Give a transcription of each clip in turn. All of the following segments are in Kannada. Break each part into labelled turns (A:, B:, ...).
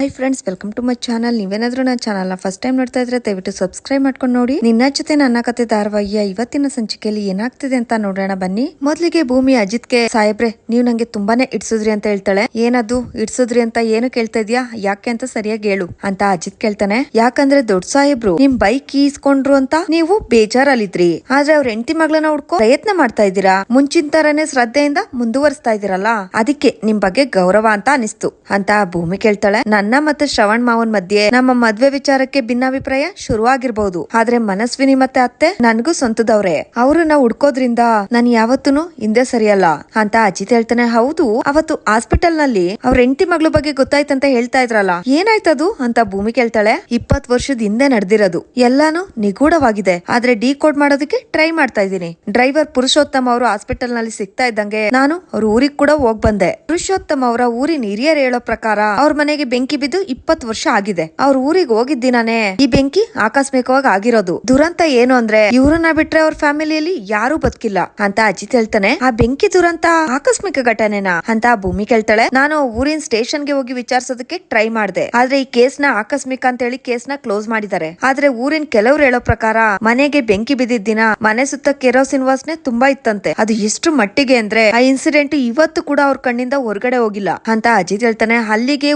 A: Hi friends welcome to my channel ನೀವೇನಾದ್ರೂ ನನ್ನ ಚಾನಲ್ನ ಫಸ್ಟ್ ಟೈಮ್ ನೋಡ್ತಾ ಇದ್ರೆ ದಯವಿಟ್ಟು ಸಬ್ಸ್ಕ್ರೈಬ್ ಮಾಡ್ಕೊಂಡು ನೋಡಿ. ನಿನ್ನ ಜೊತೆ ನನ್ನ ಕತೆ ಧಾರಾವಾಹಿಯ ಇವತ್ತಿನ ಸಂಚಿಕೆಯಲ್ಲಿ ಏನಾಗ್ತಿದೆ ಅಂತ ನೋಡೋಣ ಬನ್ನಿ. ಮೊದಲಿಗೆ ಭೂಮಿ ಅಜಿತ್ಗೆ, ಸಾಹೇಬ್ರೆ, ನೀವು ನಂಗೆ ತುಂಬಾನೇ ಇಡ್ಸುದ್ರಿ ಅಂತ ಹೇಳ್ತಾಳೆ. ಏನದು? ಇಡ್ಸುದ್ರಿ ಅಂತ ಏನು ಕೇಳ್ತಾ ಇದೀಯಾ? ಯಾಕೆ ಅಂತ ಸರಿಯಾಗಿ ಹೇಳು ಅಂತ ಅಜಿತ್ ಕೇಳ್ತಾನೆ. ಯಾಕಂದ್ರೆ ದೊಡ್ಡ ಸಾಹೇಬ್ರು, ನಿಮ್ ಬೈಕ್ ಈಸ್ಕೊಂಡ್ರು ಅಂತ ನೀವು ಬೇಜಾರಲ್ಲಿದ್ರಿ. ಆದ್ರೆ ಅವ್ರ ಹೆಂಡತಿ ಮಗಳನ್ನ ಹುಡ್ಕೋ ಪ್ರಯತ್ನ ಮಾಡ್ತಾ ಇದ್ದೀರಾ? ಮುಂಚಿನ ತರನೇ ಶ್ರದ್ಧೆಯಿಂದ ಮುಂದುವರಿಸ್ತಾ ಇದೀರಲ್ಲ ಅದಕ್ಕೆ ನಿಮ್ ಬಗ್ಗೆ ಗೌರವ ಅಂತ ಅನಿಸ್ತು ಅಂತ ಭೂಮಿ ಕೇಳ್ತಾಳೆ. ನನ್ನ ಮತ್ತೆ ಶ್ರವಣ್ ಮಾವನ್ ಮಧ್ಯೆ ನಮ್ಮ ಮದ್ವೆ ವಿಚಾರಕ್ಕೆ ಭಿನ್ನಾಭಿಪ್ರಾಯ ಶುರುವಾಗಿರ್ಬಹುದು ಆದ್ರೆ ಮನಸ್ವಿನಿ ಮತ್ತೆ ಅತ್ತೆ ನನ್ಗೂ ಸ್ವಂತದವ್ರೆ. ಅವ್ರನ್ನ ಹುಡ್ಕೋದ್ರಿಂದ ನಾನ್ ಯಾವತ್ತೂ ಹಿಂದೆ ಸರಿಯಲ್ಲ. ಅಂತ ಅಜಿತ್ ಹೇಳ್ತಾನೆ, ಹೌದು, ಅವತ್ತು ಹಾಸ್ಪಿಟಲ್ನಲ್ಲಿ ಅವ್ರ ಹೆಂಡತಿ ಮಗಳ ಬಗ್ಗೆ ಗೊತ್ತಾಯ್ತಂತ ಹೇಳ್ತಾ ಇದ್ರಲ್ಲ. ಏನಾಯ್ತದು? ಅಂತ ಭೂಮಿ ಕೇಳ್ತಾಳೆ ಇಪ್ಪತ್ ವರ್ಷದ ಹಿಂದೆ ನಡೆದಿರೋದು. ಎಲ್ಲಾನು ನಿಗೂಢವಾಗಿದೆ. ಆದ್ರೆ ಡಿ ಕೋಡ್ ಮಾಡೋದಕ್ಕೆ ಟ್ರೈ ಮಾಡ್ತಾ ಇದ್ದೀನಿ. ಡ್ರೈವರ್ ಪುರುಷೋತ್ತಮ್ ಅವರು ಹಾಸ್ಪಿಟಲ್ನಲ್ಲಿ ಸಿಗ್ತಾ ಇದ್ದಂಗೆ ನಾನು ಅವ್ರ ಊರಿಗೆ ಕೂಡ ಹೋಗ್ ಬಂದೆ. ಪುರುಷೋತ್ತಮ್ ಅವರ ಊರಿನ ಹಿರಿಯರು ಹೇಳೋ ಪ್ರಕಾರ ಅವ್ರ ಮನೆಗೆ ಬೆಂಕಿ ಬಿದ್ದು ಇಪ್ಪತ್ತು ವರ್ಷ ಆಗಿದೆ. ಅವ್ರ ಊರಿಗೆ ಹೋಗಿದ್ದೀನೇ ಈ ಬೆಂಕಿ ಆಕಸ್ಮಿಕವಾಗಿ ಆಗಿರೋದು. ದುರಂತ ಏನು ಅಂದ್ರೆ ಇವ್ರನ್ನ ಬಿಟ್ರೆ ಅವ್ರ ಫ್ಯಾಮಿಲಿಯಲ್ಲಿ ಯಾರು ಬದುಕಿಲ್ಲ. ಅಂತ ಅಜಿತ್ ಹೇಳ್ತಾನೆ. ಆ ಬೆಂಕಿ ದುರಂತ ಆಕಸ್ಮಿಕ ಘಟನೆನಾ? ಅಂತ ಭೂಮಿ ಕೇಳ್ತಾಳೆ. ನಾನು ಊರಿನ ಸ್ಟೇಷನ್ಗೆ ಹೋಗಿ ವಿಚಾರಿಸೋದಕ್ಕೆ ಟ್ರೈ ಮಾಡಿದೆ. ಆದ್ರೆ ಈ ಕೇಸ್ನ ಆಕಸ್ಮಿಕ ಅಂತ ಹೇಳಿ ಕೇಸ್ನ ಕ್ಲೋಸ್ ಮಾಡಿದ್ದಾರೆ. ಆದ್ರೆ ಊರಿನ ಕೆಲವ್ರು ಹೇಳೋ ಪ್ರಕಾರ ಮನೆಗೆ ಬೆಂಕಿ ಬಿದ್ದಿದ್ದ ದಿನ ಮನೆ ಸುತ್ತ ಕೆರೋಸಿನ್ ವಾಸನೆ ತುಂಬಾ ಇತ್ತಂತೆ. ಅದು ಎಷ್ಟು ಮಟ್ಟಿಗೆ ಅಂದ್ರೆ ಆ ಇನ್ಸಿಡೆಂಟ್ ಇವತ್ತು ಕೂಡ ಅವ್ರ ಕಣ್ಣಿಂದ ಹೊರಗಡೆ ಹೋಗಿಲ್ಲ. ಅಂತ ಅಜಿತ್ ಹೇಳ್ತಾನೆ. ಅಲ್ಲಿಗೆ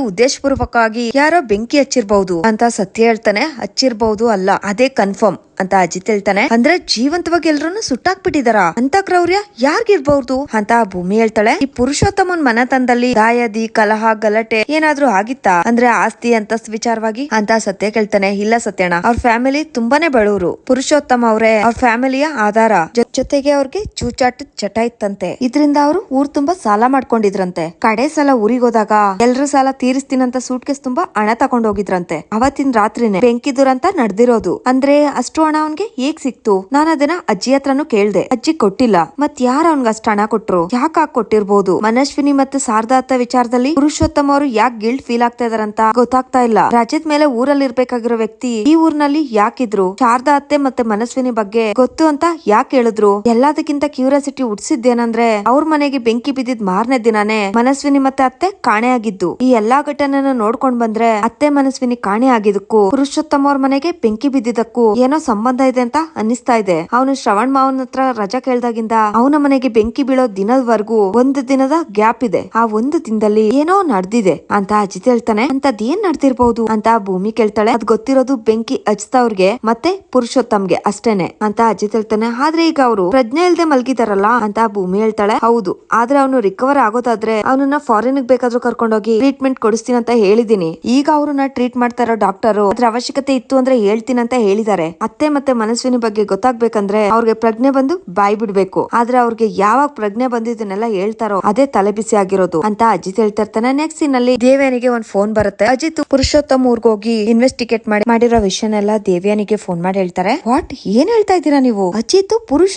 A: ಯಾರೋ ಬೆಂಕಿ ಹಚ್ಚಿರ್ಬಹುದು ಅಂತ ಸತ್ಯ ಹೇಳ್ತಾನೆ. ಹಚ್ಚಿರ್ಬಹುದು ಅಲ್ಲ, ಅದೇ ಕನ್ಫರ್ಮ್ ಅಂತ ಅಜಿತ್ ಹೇಳ್ತಾನೆ. ಅಂದ್ರೆ ಜೀವಂತವಾಗಿ ಎಲ್ರನ್ನು ಸುಟ್ಟಾಕ್ಬಿಟ್ಟಿದಾರ? ಅಂತ ಕ್ರೌರ್ಯ ಯಾರ್ಗಿರ್ಬಹುದು ಅಂತ ಭೂಮಿ ಹೇಳ್ತಾಳೆ. ಈ ಪುರುಷೋತ್ತಮನ್ ಮನತನದಲ್ಲಿ ಗಾಯದಿ, ಕಲಹ, ಗಲಾಟೆ ಏನಾದ್ರೂ ಆಗಿತ್ತಾ? ಅಂದ್ರೆ ಆಸ್ತಿ, ಅಂತಸ್ತ್ ವಿಚಾರವಾಗಿ ಅಂತ ಸತ್ಯ ಕೇಳ್ತಾನೆ. ಇಲ್ಲ ಸತ್ಯಣ್ಣ, ಅವ್ರ ಫ್ಯಾಮಿಲಿ ತುಂಬಾನೇ ಬಡವರು. ಪುರುಷೋತ್ತಮ ಅವರೇ ಅವ್ರ ಫ್ಯಾಮಿಲಿಯ ಆಧಾರ. ಜೊತೆಗೆ ಅವ್ರಿಗೆ ಚೂಚಾಟ ಚಟ ಇತ್ತಂತೆ. ಇದ್ರಿಂದ ಅವರು ಊರ್ ತುಂಬಾ ಸಾಲ ಮಾಡ್ಕೊಂಡಿದ್ರಂತೆ. ಕಡೆ ಸಲ ಊರಿಗೆ ಹೋದಾಗ ಎಲ್ರು ಸಾಲ ತೀರಿಸ್ತೀನಂತ ಸೂಟ್ ಕೇಸ್ ತುಂಬಾ ಹಣ ತಗೊಂಡ್ ಹೋಗಿದ್ರಂತೆ. ಅವತ್ತಿನ ರಾತ್ರಿನೇ ಬೆಂಕಿ ದುರಂತ ನಡೆದಿರೋದು. ಅಂದ್ರೆ ಅಷ್ಟು ಹಣ ಅವನ್ಗೆ ಹೇಗ್ ಸಿಕ್ತು? ನಾನು ಅದನ್ನ ಅಜ್ಜಿ ಹತ್ರನು ಕೇಳ್ದೆ. ಅಜ್ಜಿ ಕೊಟ್ಟಿಲ್ಲ. ಮತ್ ಯಾರ ಅವನ್ಗ ಅಷ್ಟು ಹಣ ಕೊಟ್ರು? ಯಾಕೆ ಕೊಟ್ಟಿರ್ಬೋದು? ಮನಶ್ವಿನಿ ಮತ್ತು ಶಾರದಾತ್ತ ವಿಚಾರದಲ್ಲಿ ಪುರುಷೋತ್ತಮ ಅವರು ಯಾಕೆ ಗಿಲ್ಟ್ ಫೀಲ್ ಆಗ್ತಾ ಇದಾರಂತ ಗೊತ್ತಾಗ್ತಾ ಇಲ್ಲ. ರಾಜ್ಯದ ಮೇಲೆ ಊರಲ್ಲಿ ಇರ್ಬೇಕಾಗಿರೋ ವ್ಯಕ್ತಿ ಈ ಊರ್ನಲ್ಲಿ ಯಾಕಿದ್ರು? ಶಾರದಾ ಅತ್ತೆ ಮತ್ತೆ ಮನಸ್ವಿನಿ ಬಗ್ಗೆ ಗೊತ್ತು ಅಂತ ಯಾಕೆ ಹೇಳಿದ್ರು? ಎಲ್ಲದಕ್ಕಿಂತ ಕ್ಯೂರಿಯಾಸಿಟಿ ಹುಡ್ಸಿದ್ದೇನಂದ್ರೆ ಅವ್ರ ಮನೆಗೆ ಬೆಂಕಿ ಬಿದ್ದಿದ್ ಮಾರನೇ ದಿನಾನೇ ಮನಸ್ವಿನಿ ಮತ್ತೆ ಅತ್ತೆ ಕಾಣೆ ಆಗಿದ್ದು. ಈ ಎಲ್ಲಾ ಘಟನೆನ ನೋಡ್ಕೊಂಡ್ ಬಂದ್ರೆ, ಅತ್ತೆ ಮನಸ್ವಿನಿ ಕಾಣೆ ಆಗಿದ್ದಕ್ಕೂ, ಪುರುಷೋತ್ತಮ ಅವ್ರ ಮನೆಗೆ ಬೆಂಕಿ ಬಿದ್ದಿದ್ದಕ್ಕೂ ಏನೋ ಸಂಬಂಧ ಇದೆ ಅಂತ ಅನ್ನಿಸ್ತಾ ಇದೆ. ಅವನು ಶ್ರವಣ್ ಮಾವನ ಹತ್ರ ರಜಾ ಕೇಳ್ದಾಗಿಂದ ಅವನ ಮನೆಗೆ ಬೆಂಕಿ ಬೀಳೋ ದಿನದವರೆಗೂ ಒಂದು ದಿನದ ಗ್ಯಾಪ್ ಇದೆ. ಆ ಒಂದು ದಿನದಲ್ಲಿ ಏನೋ ನಡೆದಿದೆ ಅಂತ ಅಜಿತ್ ಹೇಳ್ತಾನೆ. ಅಂತದ್ ಏನ್ ನಡೆದಿರ್ಬಹುದು ಅಂತ ಭೂಮಿ ಕೇಳ್ತಾಳೆ. ಅದ್ ಗೊತ್ತಿರೋದು ಬೆಂಕಿ ಹಚ್ತವ್ರಿಗೆ ಮತ್ತೆ ಪುರುಷೋತ್ತಮ್ಗೆ ಅಷ್ಟೇನೆ ಅಂತ ಅಜಿತ್ ಹೇಳ್ತಾನೆ. ಆದ್ರೆ ಈಗ ಅವರು, ಪ್ರಜ್ಞೆ ಇಲ್ದೆ ಮಲ್ಗಿದಾರಲ್ಲ ಅಂತ ಭೂಮಿ ಹೇಳ್ತಾಳೆ. ಹೌದು, ಆದ್ರೆ ಅವನು ರಿಕವರ್ ಆಗೋದಾದ್ರೆ ಅವನನ್ನ ಫಾರಿನ್ ಬೇಕಾದ್ರೂ ಕರ್ಕೊಂಡೋಗಿ ಟ್ರೀಟ್ಮೆಂಟ್ ಕೊಡಿಸ್ತೀನಿ ಅಂತ ಹೇಳಿದೀನಿ. ಈಗ ಅವ್ರನ್ನ ಟ್ರೀಟ್ ಮಾಡ್ತಾ ಡಾಕ್ಟರ್ ಅದ್ರ ಅವಶ್ಯಕತೆ ಇತ್ತು ಅಂದ್ರೆ ಹೇಳ್ತೀನಿ ಅಂತ ಹೇಳಿದ್ದಾರೆ ಅತ್ತೆ ಮತ್ತೆ ಮನಸ್ವಿನಿ ಬಗ್ಗೆ ಗೊತ್ತಾಗ್ಬೇಕಂದ್ರೆ ಅವ್ರಿಗೆ ಪ್ರಜ್ಞೆ ಬಂದು ಬಾಯ್ ಬಿಡ್ಬೇಕು. ಆದ್ರೆ ಅವ್ರಿಗೆ ಯಾವಾಗ ಪ್ರಜ್ಞೆ ಬಂದಿದ್ದನ್ನೆಲ್ಲ ಹೇಳ್ತಾರೋ ಅದೇ ತಲೆ ಬಿಸಿ ಆಗಿರೋದು ಅಂತ ಅಜಿತ್ ಹೇಳ್ತಾ ಇರ್ತಾನೆ. ನೆಕ್ಸ್ಟ್ ಸೀನ್ ಅಲ್ಲಿ ದೇವ್ಯಾನಿಗೆ ಒಂದ್ ಫೋನ್ ಬರುತ್ತೆ. ಅಜಿತ್ ಪುರುಷೋತ್ತಮ್ ಊರ್ಗ್ ಹೋಗಿ ಇನ್ವೆಸ್ಟಿಗೇಟ್ ಮಾಡಿ ಮಾಡಿರೋ ವಿಷಯನೆಲ್ಲ ದೇವ್ಯಾನಿಗೆ ಫೋನ್ ಮಾಡಿ ಹೇಳ್ತಾರೆ. ವಾಟ್ ಏನ್ ಹೇಳ್ತಾ ಇದ್ದೀರಾ ನೀವು? ಅಜಿತ್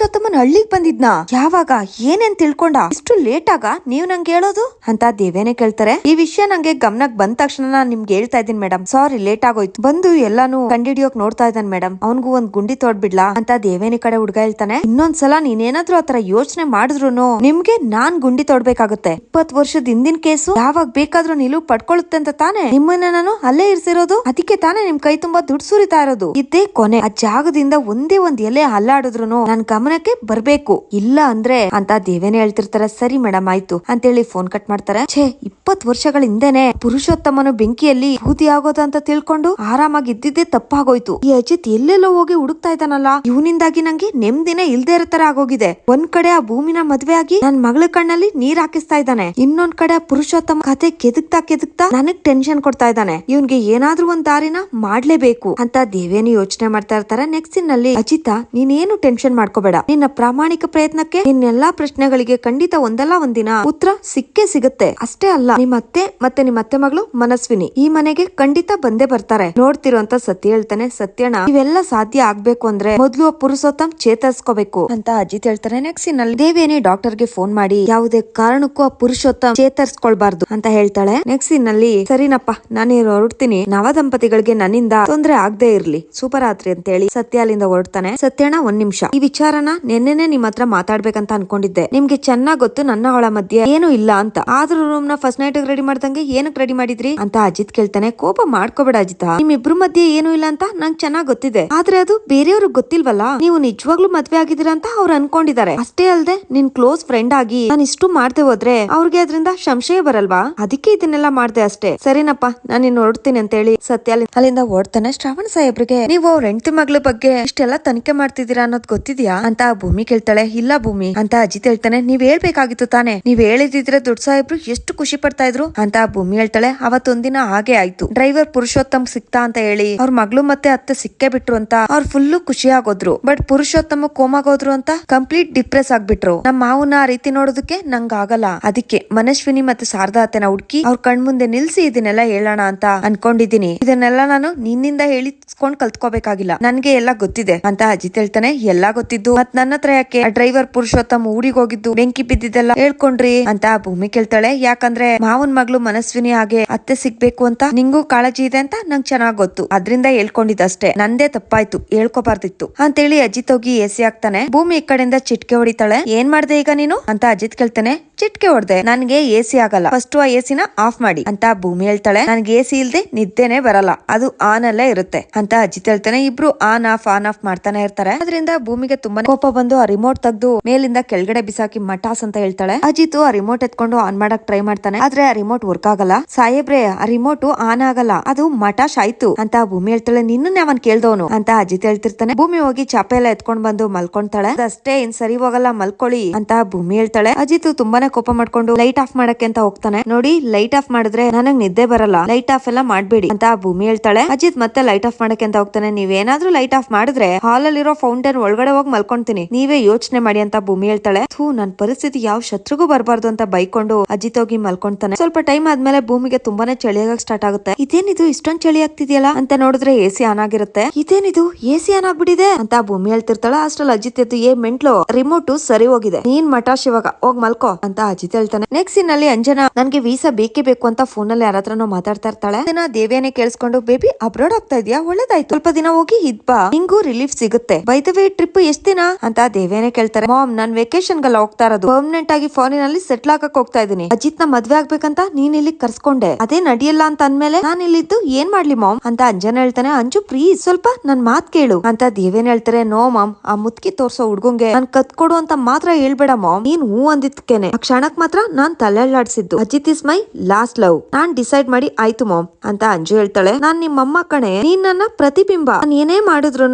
A: ಪುರುಷೋತ್ತಮನ್ ಹಳ್ಳಿಗ್ ಬಂದಿದ್ನಾ? ಯಾವಾಗ? ಏನೇನ್ ತಿಳ್ಕೊಂಡ? ಇಷ್ಟು ಲೇಟ್ ಆಗ ನೀವ್ ನಂಗೆ ಹೇಳೋದು? ಅಂತ ದೇವೇನೆ ಕೇಳ್ತಾರೆ. ಈ ವಿಷಯ ನಂಗೆ ಗಮನಕ್ ಬಂದ ತಕ್ಷಣ ನಾನ್ ನಿಮ್ಗೆ ಹೇಳ್ತಾ ಇದೀನಿ ಮೇಡಮ್ ಸಾರಿ ಲೇಟ್ ಆಗೋಯ್ತು. ಬಂದು ಎಲ್ಲಾನು ಕಂಡಿಡಿಯೋಕ್ ನೋಡ್ತಾ ಇದ್ದಾನೆ ಮೇಡಮ್ ಅವನ್ಗೂ ಒಂದ್ ಗುಂಡಿ ತೋಡ್ಬಿಡ್ಲಾ? ಅಂತ ದೇವೇನಿ ಕಡೆ ಹುಡ್ಗ ಹೇಳ್ತಾನೆ. ಇನ್ನೊಂದ್ಸಲ ನೀನೇನಾದ್ರೂ ಆತರ ಯೋಚನೆ ಮಾಡಿದ್ರು ನಿಮ್ಗೆ ನಾನ್ ಗುಂಡಿ ತೋಡ್ಬೇಕಾಗುತ್ತೆ. ಇಪ್ಪತ್ ವರ್ಷದ ಹಿಂದಿನ ಕೇಸು ಯಾವಾಗ ಬೇಕಾದ್ರೂ ನಿಲುವು ಪಡ್ಕೊಳ್ಳುತ್ತೆ ಅಂತ ತಾನೇ? ನಿಮ್ಮನ್ನ ನಾನು ಅಲ್ಲೇ ಇರ್ಸಿರೋದು? ಅದಕ್ಕೆ ತಾನೇ ನಿಮ್ ಕೈ ತುಂಬಾ ದುಡ್ಡು ಸುರಿತಾ ಇರೋದು? ಇದೇ ಕೊನೆ. ಆ ಜಾಗದಿಂದ ಒಂದೇ ಒಂದ್ ಎಲೆ ಅಲ್ಲಾಡಿದ್ರು ನನ್ ಗಮನಕ್ಕೆ ಬರ್ಬೇಕು. ಇಲ್ಲ ಅಂದ್ರೆ ಅಂತ ದೇವೇನೆ ಹೇಳ್ತಿರ್ತಾರ, ಸರಿ ಮೇಡಮ್ ಆಯ್ತು. ಅಂತೇಳಿ ಫೋನ್ ಕಟ್ ಮಾಡ್ತಾರೆ. ಛೇ ಇಪ್ಪತ್ ವರ್ಷಗಳ ಹಿಂದೆನೆ ಪುರುಷೋತ್ತಮನು ಬೆಂಕಿಯಲ್ಲಿ ಭೂತಿ ಆಗೋದ ಅಂತ ತಿಳ್ಕೊಂಡು ಆರಾಮಾಗಿ ಇದ್ದಿದ್ದೆ ತಪ್ಪಾಗೋಯ್ತು. ಈ ಅಜಿತ್ ಎಲ್ಲೆಲ್ಲೋ ಹೋಗಿ ಹುಡುಕ್ತಾ ಇದ್ದಾನಲ್ಲ, ಇವನಿಂದಾಗಿ ನಂಗೆ ನೆಮ್ಮದಿನೇ ಇಲ್ದೇ ಇರೋ ತರ ಆಗೋಗಿದೆ. ಒಂದ್ ಕಡೆ ಆ ಭೂಮಿನ ಮದ್ವೆ ಆಗಿ ನನ್ ಮಗಳ ಕಣ್ಣಲ್ಲಿ ನೀರ್ ಹಾಕಿಸ್ತಾ ಇದ್ದಾನೆ. ಇನ್ನೊಂದ್ ಕಡೆ ಪುರುಷೋತ್ತಮ ಕತೆ ಕೆದಕ್ತಾ ಕೆದಕ್ತಾ ನನಗ್ ಟೆನ್ಷನ್ ಕೊಡ್ತಾ ಇದ್ದಾನೆ. ಇವನ್ಗೆ ಏನಾದ್ರೂ ಒಂದ್ ದಾರಿನ ಮಾಡ್ಲೇಬೇಕು ಅಂತ ದೇವೇನಿ ಯೋಚನೆ ಮಾಡ್ತಾ ಇರ್ತಾರೆ. ನೆಕ್ಸ್ಟ್ನಲ್ಲಿ ಅಜಿತಾ, ನೀನೇನು ಟೆನ್ಷನ್ ಮಾಡ್ಕೋಬೇಡ. ನಿನ್ನ ಪ್ರಾಮಾಣಿಕ ಪ್ರಯತ್ನಕ್ಕೆ ನಿನ್ನೆಲ್ಲಾ ಪ್ರಶ್ನೆಗಳಿಗೆ ಖಂಡಿತ ಒಂದಲ್ಲ ಒಂದಿನ ಉತ್ತರ ಸಿಕ್ಕೇ ಸಿಗುತ್ತೆ. ಅಷ್ಟೇ ಅಲ್ಲ, ನಿಮ್ಮ ಅತ್ತೆ ಮತ್ತೆ ನಿಮ್ಮ ಅತ್ತೆ ಮಗಳು ಮನಸ್ವಿನಿ ಈ ಮನೆಗೆ ಖಂಡಿತ ಬಂದೇ ಬರ್ತಾರೆ. ನೋಡ್ತಿರೋ ಅಂತ ಸತ್ಯ ಹೇಳ್ತಾನೆ ಸತ್ಯಣ ಇವೆಲ್ಲ ಸಾಧ್ಯ ಆಗ್ಬೇಕು ಅಂದ್ರೆ ಮೊದ್ಲು ಪುರುಷೋತ್ತಮ್ ಚೇತರಿಸ್ಕೋಬೇಕು ಅಂತ ಅಜಿತ್ ಹೇಳ್ತಾರೆ. ನೆಕ್ಸ್ಟ್ನಲ್ಲಿ ಡಾಕ್ಟರ್ಗೆ ಫೋನ್ ಮಾಡಿ, ಯಾವುದೇ ಕಾರಣಕ್ಕೂ ಆ ಪುರುಷೋತ್ತಮ್ ಚೇತರಿಸ್ಕೊಳ್ಬಾರ್ದು ಅಂತ ಹೇಳ್ತಾಳೆ. ನೆಕ್ಸ್ಟ್ನಲ್ಲಿ ಸರಿನಪ್ಪ, ನಾನು ಹೊರಡ್ತೀನಿ, ನವ ದಂಪತಿಗಳಿಗೆ ನನ್ನಿಂದ ತೊಂದ್ರೆ ಆಗದೆ ಇರ್ಲಿ ಶುಭರಾತ್ರಿ ಅಂತ ಹೇಳಿ ಸತ್ಯ ಅಲ್ಲಿಂದ ಹೊರಡ್ತಾನೆ. ಸತ್ಯಣ ಒಂದ್ ನಿಮಿಷ. ಈ ವಿಚಾರನ ನಿನ್ನೆನೆ ನಿಮ್ ಹತ್ರ ಮಾತಾಡ್ಬೇಕಂತ ಅನ್ಕೊಂಡಿದ್ದೆ. ನಿಮ್ಗೆ ಚೆನ್ನಾಗ್ ಗೊತ್ತು ನನ್ನ ಅವಳ ಮಧ್ಯೆ ಏನು ಇಲ್ಲ ಅಂತ. ಆದ್ರೂ ರೂಮ್ನ ಫಸ್ಟ್ ನೈಟ್ ರೆಡಿ ಮಾಡ್ದಂಗೆ ಏನಕ್ ರೆಡಿ ಮಾಡಿದ್ರಿ? ಅಂತ ಅಜಿತ್ ಕೇಳ್ತಾನೆ. ಕೋಪ ಮಾಡ್ಕೋಬೇಡ ಅಜಿತ. ನಿಮ್ಮಿಬ್ರು ಮಧ್ಯೆ ಏನು ಇಲ್ಲ ಅಂತ ನಂಗ್ ಚೆನ್ನಾಗ್ ಗೊತ್ತಿದೆ. ಆದ್ರೆ ಅದು ಬೇರೆಯವ್ರಿಗೆ ಗೊತ್ತಿಲ್ವಲ್ಲ? ನೀವು ನಿಜವಾಗ್ಲೂ ಮದ್ವೆ ಆಗಿದ್ದೀರಾ ಅಂತ ಅವ್ರು ಅನ್ಕೊಂಡಿದ್ದಾರೆ. ಅಷ್ಟೇ ಅಲ್ಲದೆ ನಿನ್ ಕ್ಲೋಸ್ ಫ್ರೆಂಡ್ ಆಗಿ ನಾನು ಇಷ್ಟು ಮಾಡ್ದೆ ಹೋದ್ರೆ ಅವ್ರಿಗೆ ಅದರಿಂದ ಸಂಶಯ ಬರಲ್ವಾ? ಅದಕ್ಕೆ ಇದನ್ನೆಲ್ಲ ಮಾಡ್ದೆ ಅಷ್ಟೇ. ಸರಿನಪ್ಪ, ನಾನು ನಿನ್ ಹೊರಡ್ತೀನಿ ಅಂತ ಹೇಳಿ ಸತ್ಯ ಅಲ್ಲಿ- ಅಲ್ಲಿಂದ ಓಡ್ತಾನೆ ಶ್ರಾವಣ್ ಸಾಹೇಬ್ರಿಗೆ. ನೀವು ಅವ್ರ ಹೆಂಡತಿ ಮಗಳ ಬಗ್ಗೆ ಇಷ್ಟೆಲ್ಲ ತನಿಖೆ ಮಾಡ್ತಿದ್ದೀರಾ ಅನ್ನೋದು ಗೊತ್ತಿದ್ಯಾ? ಭೂಮಿ ಕೇಳ್ತಾಳೆ, ಇಲ್ಲ ಭೂಮಿ, ಅಂತ ಅಜಿತ್ ಹೇಳ್ತಾನೆ, ನೀವ್ ಹೇಳ್ಬೇಕಾಗಿತ್ತು ತಾನೆ, ನೀವ್ ಹೇಳಿದಿದ್ರೆ ದೊಡ್ಡ ಸಾಹೇಬ್ರು ಎಷ್ಟು ಖುಷಿ ಪಡ್ತಾ ಇದ್ರು ಅಂತ ಭೂಮಿ ಹೇಳ್ತಾಳೆ, ಅವತ್ತೊಂದಿನ ಹಾಗೆ ಆಯ್ತು, ಡ್ರೈವರ್ ಪುರುಷೋತ್ತಮ್ ಸಿಕ್ತಾ ಅಂತ ಹೇಳಿ, ಅವ್ರ ಮಗಳು ಮತ್ತೆ ಅತ್ತೆ ಸಿಕ್ಕೇ ಬಿಟ್ರು ಅಂತ ಅವ್ರ ಫುಲ್ಲು ಖುಷಿ ಆಗೋದ್ರು, ಬಟ್ ಪುರುಷೋತ್ತಮ ಕೋಮಾಗೋದ್ರು ಅಂತ ಕಂಪ್ಲೀಟ್ ಡಿಪ್ರೆಸ್ ಆಗ್ಬಿಟ್ರು ನಮ್ಮ ಮಾವನ ಆ ರೀತಿ ನೋಡೋದಕ್ಕೆ ನಂಗ್ ಆಗಲ್ಲ, ಅದಕ್ಕೆ ಮನಸ್ವಿನಿ ಮತ್ತೆ ಶಾರದಾ ಅತ್ತೆನ ಹುಡ್ಕಿ ಅವ್ರ ಕಣ್ ಮುಂದೆ ನಿಲ್ಸಿ ಇದನ್ನೆಲ್ಲ ಹೇಳೋಣ ಅಂತ ಅನ್ಕೊಂಡಿದೀನಿ ಇದನ್ನೆಲ್ಲ ನಾನು ನಿನ್ನಿಂದ ಹೇಳಿಸ್ಕೊಂಡ್ ಕಲ್ತ್ಕೋಬೇಕಾಗಿಲ್ಲ, ನನ್ಗೆ ಎಲ್ಲ ಗೊತ್ತಿದೆ, ಅಂತ ಅಜಿತ್ ಹೇಳ್ತಾನೆ, ಎಲ್ಲಾ ಗೊತ್ತಿದ್ದು ಮತ್ ನನ್ನ ಹತ್ರ ಯಾಕೆ ಡ್ರೈವರ್ ಪುರುಷೋತ್ತಮ್ ಊರಿಗೆ ಹೋಗಿದ್ದು? ಬೆಂಕಿ ಬಿದ್ದಿದ್ದೆಲ್ಲ ಹೇಳ್ಕೊಂಡ್ರಿ ಅಂತ ಭೂಮಿ ಕೇಳ್ತಾಳೆ. ಯಾಕಂದ್ರೆ ಮಾವನ್ ಮಗಳು ಮನಸ್ವಿನಿ ಹಾಗೆ ಅತ್ತೆ ಸಿಗ್ಬೇಕು ಅಂತ ನಿಂಗೂ ಕಾಳಜಿ ಇದೆ ಅಂತ ನಂಗ್ ಚೆನ್ನಾಗ್ ಗೊತ್ತು. ಅದ್ರಿಂದ ಹೇಳ್ಕೊಂಡಿದ್ದಷ್ಟೇ. ನಂದೇ ತಪ್ಪಾಯ್ತು. ಹೇಳ್ಕೊಬಾರ್ದಿತ್ತು. ಅಂತೇಳಿ ಅಜಿತ್ ಹೋಗಿ ಎಸಿ ಹಾಕ್ತಾನೆ. ಭೂಮಿ ಈ ಕಡೆಯಿಂದ ಚಿಟ್ಕೆ ಹೊಡಿತಾಳೆ. ಏನ್ ಮಾಡ್ದೆ ಈಗ ನೀನು? ಅಂತ ಅಜಿತ್ ಕೇಳ್ತಾನೆ. ಚಿಟ್ಕೆ ಹೊಡ್ದೆ. ನನ್ಗೆ ಎಸಿ ಆಗಲ್ಲ. ಫಸ್ಟ್ ಆ ಎಸಿನ ಆಫ್ ಮಾಡಿ ಅಂತ ಭೂಮಿ ಹೇಳ್ತಾಳೆ. ನನ್ಗೆ ಎಸಿ ಇಲ್ದೆ ನಿದ್ದೆನೆ ಬರಲ್ಲ. ಅದು ಆನ್ ಅಲ್ಲೇ ಇರುತ್ತೆ ಅಂತ ಅಜಿತ್ ಹೇಳ್ತಾನೆ. ಇಬ್ರು ಆನ್ ಆಫ್ ಆನ್ ಆಫ್ ಮಾಡ್ತಾನೆ ಇರ್ತಾರೆ. ಅದರಿಂದ ಭೂಮಿಗೆ ತುಂಬಾ ಕೋಪ ಬಂದು ಆ ರಿಮೋಟ್ ತೆಗೆದು ಮೇಲಿಂದ ಕೆಳಗಡೆ ಬಿಸಾಕಿ ಮಟಾಸ್ ಅಂತ ಹೇಳ್ತಾಳೆ. ಅಜಿತ್ ಆ ರಿಮೋಟ್ ಎತ್ಕೊಂಡು ಆನ್ ಮಾಡಕ್ ಟ್ರೈ ಮಾಡ್ತಾನೆ. ಆದ್ರೆ ಆ ರಿಮೋಟ್ ವರ್ಕ್ ಆಗಲ್ಲ. ಸಾಹೇಬ್ರೆ, ಆ ರಿಮೋಟ್ ಆನ್ ಆಗಲ್ಲ. ಅದು ಮಟಾಶ್ ಆಯ್ತು ಅಂತ ಭೂಮಿ ಹೇಳ್ತಾಳೆ. ನಿನ್ನ ಅವನ್ ಕೇಳ್ದವನು ಅಂತ ಅಜಿತ್ ಹೇಳ್ತಿರ್ತಾನೆ. ಭೂಮಿ ಹೋಗಿ ಚಾಪೆ ಎಲ್ಲ ಎತ್ಕೊಂಡ್ ಬಂದು ಮಲ್ಕೊಂತಾಳೆ ಅಷ್ಟೇ ಇನ್ ಸರಿ ಹೋಗಲ್ಲ ಮಲ್ಕೊಳ್ಳಿ ಅಂತ ಭೂಮಿ ಹೇಳ್ತಾಳೆ. ಅಜಿತ್ ತುಂಬಾನೇ ಕೋಪ ಮಾಡ್ಕೊಂಡು ಲೈಟ್ ಆಫ್ ಮಾಡಕ್ಕೆ ಅಂತ ಹೋಗ್ತಾನೆ. ನೋಡಿ ಲೈಟ್ ಆಫ್ ಮಾಡಿದ್ರೆ ನನಗ್ ನಿದ್ದೆ ಬರಲ್ಲ. ಲೈಟ್ ಆಫ್ ಎಲ್ಲ ಮಾಡ್ಬೇಡಿ ಅಂತ ಭೂಮಿ ಹೇಳ್ತಾಳೆ. ಅಜಿತ್ ಮತ್ತೆ ಲೈಟ್ ಆಫ್ ಮಾಡಕ್ಕೆ ಅಂತ ಹೋಗ್ತಾನೆ. ನೀವೇನಾದ್ರೂ ಲೈಟ್ ಆಫ್ ಮಾಡಿದ್ರೆ ಹಾಲ್ ಅಲ್ಲಿರೋ ಫೌಂಟೇನ್ ಒಳಗಡೆ ಹೋಗಿ ನೀವೇ ಯೋಚನೆ ಮಾಡಿ ಅಂತ ಭೂಮಿ ಹೇಳ್ತಾಳೆ. ಥೂ, ನನ್ ಪರಿಸ್ಥಿತಿ ಯಾವ ಶತ್ರುಗೂ ಬರಬಾರ್ದು ಅಂತ ಬೈಕೊಂಡು ಅಜಿತ್ ಹೋಗಿ ಮಲ್ಕೊಂತಾನೆ. ಸ್ವಲ್ಪ ಟೈಮ್ ಆದ್ಮೇಲೆ ಭೂಮಿಗೆ ತುಂಬಾನೇ ಚಳಿಯಾಗಕ್ ಸ್ಟಾರ್ಟ್ ಆಗುತ್ತೆ. ಇದೇನಿದು, ಇಷ್ಟೊಂದ್ ಚಳಿ ಆಗ್ತಿದೆಯಲ್ಲ ಅಂತ ನೋಡಿದ್ರೆ ಎ ಸಿ ಆನ್ ಆಗಿರುತ್ತೆ. ಇದೇನಿದು, ಎ ಸಿ ಆನ್ ಆಗ್ಬಿಟ್ಟಿದೆ ಅಂತ ಭೂಮಿ ಹೇಳ್ತಿರ್ತಾಳೆ. ಅಷ್ಟ್ರಲ್ಲಿ ಅಜಿತ್ ಎದ್ದು, ಏ, ಮೆಂಟ್ಲು ರಿಮೋಟ್ ಸರಿ ಹೋಗಿದೆ. ನೀನ್ ಮಟಾಶ್ ಇವಾಗ, ಹೋಗ್ ಮಲ್ಕೋ ಅಂತ ಅಜಿತ್ ಹೇಳ್ತಾನೆ. ನೆಕ್ಸ್ಟ್ನಲ್ಲಿ ಅಂಜನಾ, ನನ್ಗೆ ವೀಸಾ ಬೇಕೇ ಬೇಕು ಅಂತ ಫೋನ್ ಅಲ್ಲಿ ಯಾರತ್ರನೋ ಮಾತಾಡ್ತಾ ಇರ್ತಾಳೆ. ದೇವಿಯನ್ನೇ ಕೇಳಿಸ್ಕೊಂಡು, ಬೇಬಿ, ಅಬ್ರಾಡ್ ಆಗ್ತಾ ಇದೆಯಾ? ಒಳ್ಳೇದಾಯ್ತು. ಸ್ವಲ್ಪ ದಿನ ಹೋಗಿ ಇದ್ ಬಾ. ನಿಂಗೂ ರಿಲೀಫ್ ಸಿಗುತ್ತೆ. ಬೈದವೇ ಟ್ರಿಪ್ ಎಷ್ಟ್ ದಿನ? ಅಂತ ದೇವೇನೆ ಕೇಳ್ತಾರೆ. ಮಾಮ್, ನಾನ್ ವೆಕೇಶನ್ ಗೆಲ್ಲ ಹೋಗ್ತಾ ಇರೋದು. ಪರ್ಮನೆಂಟ್ ಆಗಿ ಫಾರಿನಲ್ಲಿ ಸೆಟ್ಲ್ ಆಗಕ್ ಹೋಗ್ತಾ ಇದೀನಿ ಅಜಿತ್ನ ಮದ್ವೆ ಆಗ್ಬೇಕಂತ ನೀನ್ ಇಲ್ಲಿ ಕರ್ಸ್ಕೊಂಡೆ. ಅದೇ ನಡಿಯಲ್ಲ ಅಂತ ಅಂದ್ಮೇಲೆ ನಾನ್ ಇಲ್ಲಿದ್ದು ಏನ್ ಮಾಡ್ಲಿ ಮಾಮ್? ಅಂತ ಅಂಜನ ಹೇಳ್ತಾನೆ. ಅಂಜು ಪ್ಲೀಸ್ ಸ್ವಲ್ಪ ನನ್ ಮಾತ್ ಕೇಳು. ಅಂತ ದೇವೇನ್ ಹೇಳ್ತಾರೆ. ನೋ ಮಾಮ್, ಆ ಮುತ್ಕಿ ತೋರ್ಸೋ ಹುಡ್ಗಂಗೆ. ನಾನ್ ಕತ್ಕೊಡು ಅಂತ ಮಾತ್ರ ಹೇಳ್ಬೇಡ ಮಾಮ್. ನೀನ್ ಹೂ ಅಂದಿದ್ಕೇನೆ ಆ ಕ್ಷಣಕ್ ಮಾತ್ರ ನಾನ್ ತಲೆಳ್ಳಾಡ್ಸಿದ್ದು Ajith is my last love. Non decide ಮಾಡಿ ಆಯ್ತು ಮಾಮ್, ಅಂತ ಅಂಜು ಹೇಳ್ತಾಳೆ. ನಾನ್ ನಿಮ್ಮಮ್ಮ ಕಣೆ. ನೀನ್ ನನ್ನ ಪ್ರತಿಬಿಂಬ. ನಾನ್ ಏನೇ ಮಾಡಿದ್ರು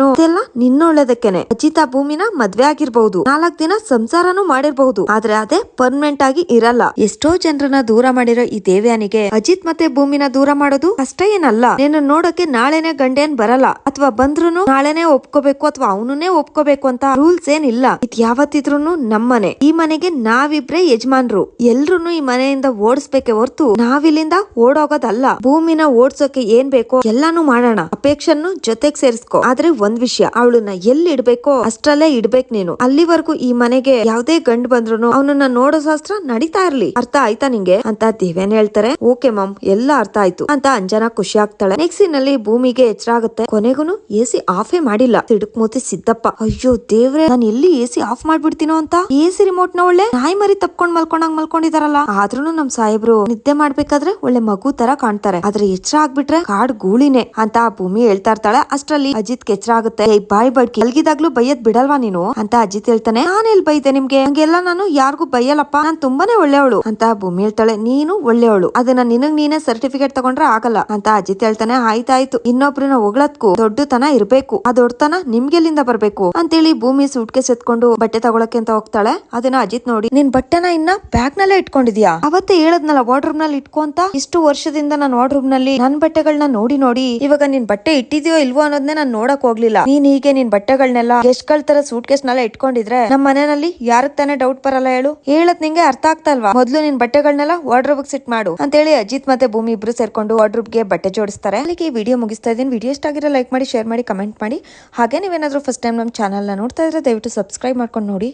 A: ನಿನ್ನೊಳ್ಳೇದಕ್ಕೇನೆ. ಅಜಿತ್ ಆ ಭೂಮಿನ ಮದ್ವೆ ಆಗಿರ್ಬಹುದು. ನಾಲ್ಕ್ ದಿನ ಸಂಸಾರನೂ ಮಾಡಿರ್ಬಹುದು. ಆದ್ರೆ ಅದೇ ಪರ್ಮನೆಂಟ್ ಆಗಿ ಇರಲ್ಲ. ಎಷ್ಟೋ ಜನರನ್ನ ದೂರ ಮಾಡಿರೋ ಈ ದೇವ್ಯಾನಿಗೆ ಅಜಿತ್ ಮತ್ತೆ ಭೂಮಿನ ದೂರ ಮಾಡೋದು ಕಷ್ಟ ಏನಲ್ಲ. ನೀನು ನೋಡಕ್ಕೆ ನಾಳೆನೆ ಗಂಡೇನ್ ಬರಲ್ಲ. ಅಥವಾ ಬಂದ್ರು ನಾಳೆನೆ ಒಪ್ಕೋಬೇಕು ಅಥವಾ ಅವನೇ ಒಪ್ಕೋಬೇಕು ಅಂತ ರೂಲ್ಸ್ ಏನಿಲ್ಲ. ಇದ್ ಯಾವತ್ತಿದ್ರು ನಮ್ಮನೆ. ಈ ಮನೆಗೆ ನಾವಿಬ್ರೇ ಯಜಮಾನ್ರು. ಎಲ್ರು ಈ ಮನೆಯಿಂದ ಓಡಿಸ್ಬೇಕೆ ಹೊರ್ತು ನಾವಿಲ್ಲಿಂದ ಓಡೋಗೋದಲ್ಲ. ಭೂಮಿನ ಓಡ್ಸೋಕೆ ಏನ್ ಬೇಕೋ ಎಲ್ಲಾನು ಮಾಡೋಣ. ಅಪೇಕ್ಷನ್ನು ಜೊತೆಗ್ ಸೇರಿಸ್ಕೊ. ಆದ್ರೆ ಒಂದ್ ವಿಷಯ, ಅವಳನ್ನ ಎಲ್ಲಿ ಇಡ್ಬೇಕೋ ಅಷ್ಟ್ರಲ್ಲೇ ಇಡ್ಬೇಕ್ ನೀನು. ಅಲ್ಲಿವರೆಗೂ ಈ ಮನೆಗೆ ಯಾವ್ದೇ ಗಂಡ್ ಬಂದ್ರು ಅವನನ್ನ ನೋಡೋ ಶಾಸ್ತ್ರ ನಡೀತಾ ಇರ್ಲಿ. ಅರ್ಥ ಆಯ್ತಾ ನಿಂಗೆ? ಅಂತ ದಿವ್ಯಾನ್ ಹೇಳ್ತಾರೆ. ಓಕೆ ಮಮ್, ಎಲ್ಲ ಅರ್ಥ ಆಯ್ತು. ಅಂತ ಅಂಜನಾ ಖುಷಿ ಆಗ್ತಾಳೆ. ನೆಕ್ಸ್ಟ್ನಲ್ಲಿ ಭೂಮಿಗೆ ಎಚ್ಚರ ಆಗುತ್ತೆ. ಕೊನೆಗೂನು ಎ ಸಿ ಆಫೇ ಮಾಡಿಲ್ಲ. ಸಿಡುಕ್ ಮೂತಿ ಸಿದ್ದಪ್ಪ. ಅಯ್ಯೋ ದೇವ್ರೆ, ನಾನು ಎಲ್ಲಿ ಎ ಸಿ ಆಫ್ ಮಾಡ್ಬಿಡ್ತೀನೋ ಅಂತ? ಎ ಸಿ ರಿಮೋಟ್ನ ಒಳ್ಳೆ ನಾಯಿ ಮರಿ ತಪ್ಕೊಂಡ್ ಮಲ್ಕೊಂಡಂಗ್ ಮಲ್ಕೊಂಡಿದಾರಲ್ಲ. ಆದ್ರೂ ನಮ್ ಸಾಹೇಬ್ರು ನಿದ್ದೆ ಮಾಡ್ಬೇಕಾದ್ರೆ ಒಳ್ಳೆ ಮಗು ತರ ಕಾಣ್ತಾರೆ. ಆದ್ರೆ ಎಚ್ಚರ ಆಗ್ಬಿಟ್ರೆ ಕಾಡ್ ಗೂಳಿನೇ. ಅಂತ ಭೂಮಿ ಹೇಳ್ತಾ ಇರ್ತಾಳೆ. ಅಷ್ಟ್ರಲ್ಲಿ ಅಜಿತ್ ಕೆಚ್ಚರ ಆಗುತ್ತೆ. ಬಾಯ್ ಬಡ್ಕಿ. ಅಲ್ಗಿದಾಗ್ಲೂ ಬೈಯದ್ ಬಿಡಲ್ವಾ ನೀನು? ಅಂತ ಅಜಿತ್ ಹೇಳ್ತಾನೆ ನಾನು ಎಲ್ ಬೈದೆ ನಿಮ್ಗೆ? ಹಂಗೆಲ್ಲ ನಾನು ಯಾರಿಗೂ ಬೈಯಲ್ಲಪ್ಪ. ನಾನ್ ತುಂಬಾನೇ ಒಳ್ಳೆಯವಳು. ಅಂತ ಭೂಮಿ ಹೇಳ್ತಾಳೆ. ನೀನು ಒಳ್ಳೆಯವಳು. ಅದನ್ನ ನಿನಗ್ ನೀನೇ ಸರ್ಟಿಫಿಕೇಟ್ ತಗೊಂಡ್ರೆ ಆಗಲ್ಲ. ಅಂತ ಅಜಿತ್ ಹೇಳ್ತಾನೆ ಆಯ್ತಾಯ್ತು. ಇನ್ನೊಬ್ರನ್ನ ದೊಡ್ಡ ದೊಡ್ಡತನ ಇರ್ಬೇಕು. ಆ ದೊಡ್ಡತನ ನಿಮ್ಗೆಲ್ಲಿಂದ ಬರ್ಬೇಕು? ಅಂತೇಳಿ ಭೂಮಿ ಸೂಟ್ಕೆ ಎತ್ಕೊಂಡು ಬಟ್ಟೆ ತಗೊಳಕ್ಕೆ ಅಂತ ಹೋಗ್ತಾಳೆ. ಅದನ್ನ ಅಜಿತ್ ನೋಡಿ, ನಿನ್ ಬಟ್ಟೆನ ಇನ್ನ ಬ್ಯಾಗ್ ನಲ್ಲೇ ಇಟ್ಕೊಂಡಿದ್ಯಾ? ಅವತ್ತೇ ಹೇಳದ್ನಲ್ಲ ವಾರ್ಡ್ರೂಮ್ನಲ್ಲಿ ಇಟ್ಕೊಂತ? ಇಷ್ಟು ವರ್ಷದಿಂದ ನಾನು ವಾರ್ಡ್ರೂಮ್ನಲ್ಲಿ ನನ್ ಬಟ್ಟೆಗಳನ್ನ ನೋಡಿ ನೋಡಿ, ಇವಾಗ ನಿನ್ ಬಟ್ಟೆ ಇಟ್ಟಿದ್ಯೋ, ಇಲ್ವೋ ಅನ್ನೋದನ್ನ ನಾನು ನೋಡಕ್ ಹೋಗ್ಲಿಲ್ಲ. ನೀನ್ ಹೀಗೆ ನಿನ್ ಬಟ್ಟೆಗಳನ್ನೆಲ್ಲ ಗೆಸ್ಟ್ಗಳ ತರ ಸೂಟ್ ಕೇಸ್ ನೆಲ್ಲ ಇಟ್ಕೊಂಡಿದ್ರೆ ನಮ್ಮ ಮನೆಯಲ್ಲಿ ಯಾರಕ್ ತಾನೇ ಡೌಟ್ ಬರಲ್ಲ ಹೇಳು. ಹೇಳದ್ ನಿಂಗೆ ಅರ್ಥ ಆಗ್ತಾ ಇಲ್ವಾ? ಮೊದ್ಲು ನಿನ್ ಬಟ್ಟೆಗಳನ್ನೆಲ್ಲ ವಾರ್ಡ್ರೋಬ್ ಸಿಟ್ ಮಾಡು. ಅಂತ ಹೇಳಿ ಅಜಿತ್ ಮತ್ತೆ ಭೂಮಿ ಇಬ್ರು ಸೇರ್ಕೊಂಡು ವಾರ್ಡ್ರೋಬ್ಗೆ ಬಟ್ಟೆ ಜೋಡಿಸ್ತಾರೆ. ಅಲ್ಲಿಗೆ ಈ ವಿಡಿಯೋ ಮುಗಿಸ್ತಾ ಇದೀನಿ ವಿಡಿಯೋ ಇಷ್ಟ ಆಗಿರೋ ಲೈಕ್ ಮಾಡಿ ಶೇರ್ ಮಾಡಿ ಕಮೆಂಟ್ ಮಾಡಿ. ಹಾಗೆ ನೀವೇನಾದ್ರೂ ಫಸ್ಟ್ ಟೈಮ್ ನಮ್ಮ ನ ನೋಡ್ತಾ ಇದ್ರೆ ದಯವಿಟ್ಟು ಸಬ್ಸ್ಕ್ರೈಬ್ ಮಾಡ್ಕೊಂಡು ನೋಡಿ.